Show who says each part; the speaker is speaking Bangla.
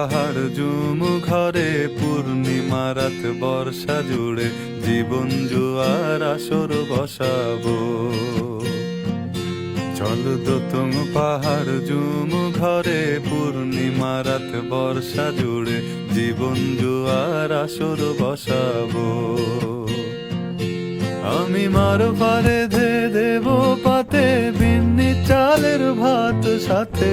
Speaker 1: পাহাড় জুম ঘরে, পূর্ণিমা রাত বর্ষা জুড়ে, জীবন জুয়ার আসর বসাবো। চল দোতং পাহাড় জুম ঘরে, পূর্ণিমা রাত বর্ষা জুড়ে, জীবন জুয়ার আসর বসাবো। আমি মার পারে ধে দেব পাতে, বিন্নি চালের ভাত সাথে।